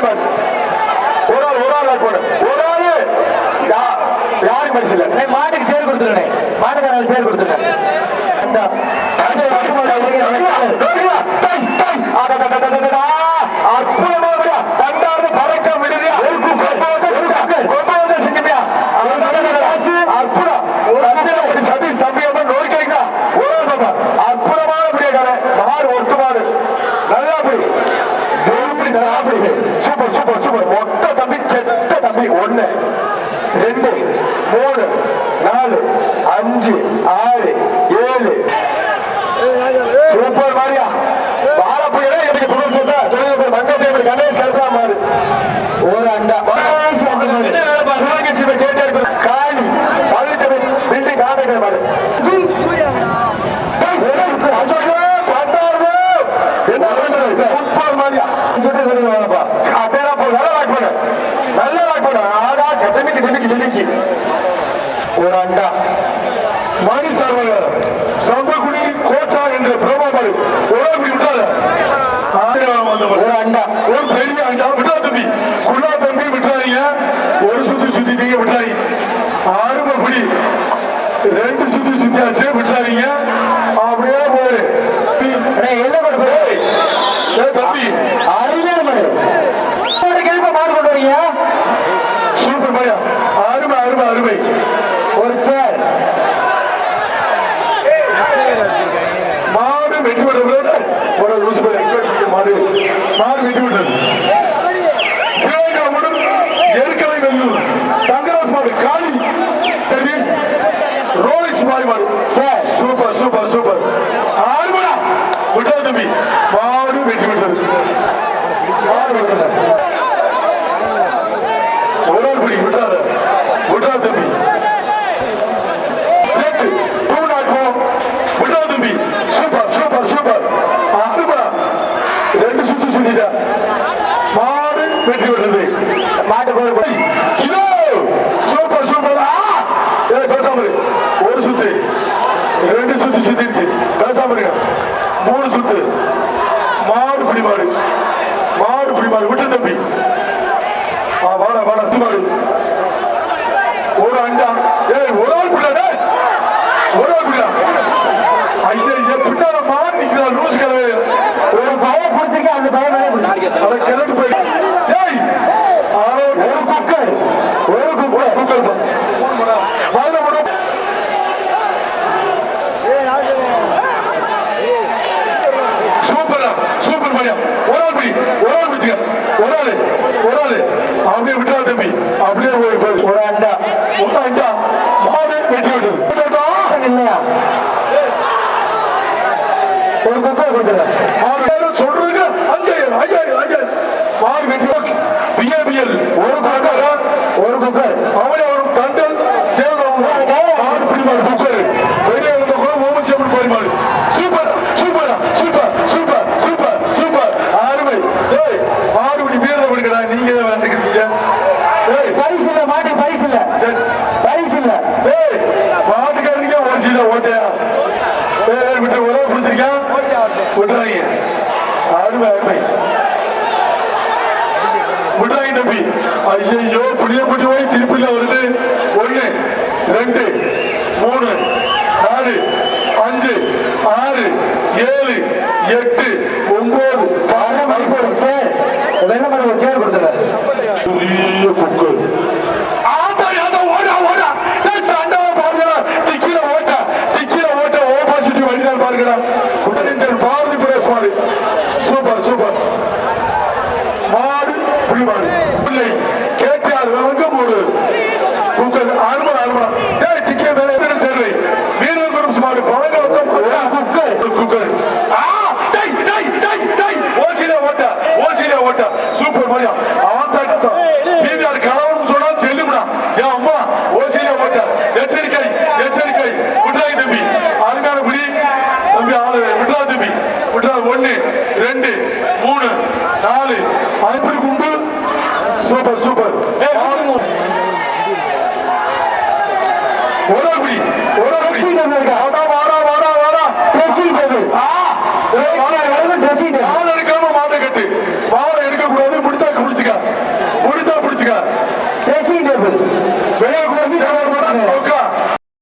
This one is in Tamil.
கோயில் ஒரு ஆள் ஒரு ஆள் போடு. ஒரு ஆள் யாரும் மனசு இல்லை மாட்டுக்கு சேர் கொடுத்துருனே மாட்டுக்காரங்க கொடுத்துருக்கேன் ரெண்டு மூணு நாலு அஞ்சு ஆறு ஒரு அண்டா. மாடி சார்பு சம்பகுடி கோச்சா என்ற பிரபாபாடு உழவு விட்டாத ஒரு அண்டா. ஒரு பெரிய அண்டா. விட்டா தம்பி. குள்ளா தம்பி விட்டுறாதீங்க ஒரு சுத்தி சுத்திட்டீங்க விட்டுறாதீங்க ஆறுமப்படி ரெண்டு சுத்தி சுத்தியாச்சு விட்டுறாதீங்க அப்படியே போயிரு என்ன தம்பி. தம்பி. பாடு வெற்றி பெற்றது உடல் பிடி விட்டாத விட்டா தம்பி சேர்த்து டூ நாட் ஃபோர் விட்டா மாட்டு கோயில் கிலோ சூப்பர் பாரு விட்டு தம்பி. வாடா வாடா சுமாரு. கிளம்பி அப்படியே போய் ஒரு ஆண்டா ஒரு வெட்டி விடுது இல்லையா? ஒரு குக்கா கொடுத்துறேன் மாடு சொல்றதுக்கு அஞ்சாயிரம் ஐயாயிரம் ஐயாயிரம் மாடு வெட்டி பிஏபிஎல் ஒரு குக்கர் ஒரு குக்கர் அவனே ஒரு தண்டல் சேர்ந்தவங்க மாடு பிடி குக்கர் விட்டுறாங்க அருமை அருமை. விட்டுறாங்க தம்பி ஐயோ புளிய புட்டி போய் திருப்பில வருது. ஒண்ணு ரெண்டு ఇక్కడ ఉండరించిన ಪವರ್ ದಿ ಪ್ರೆಸ್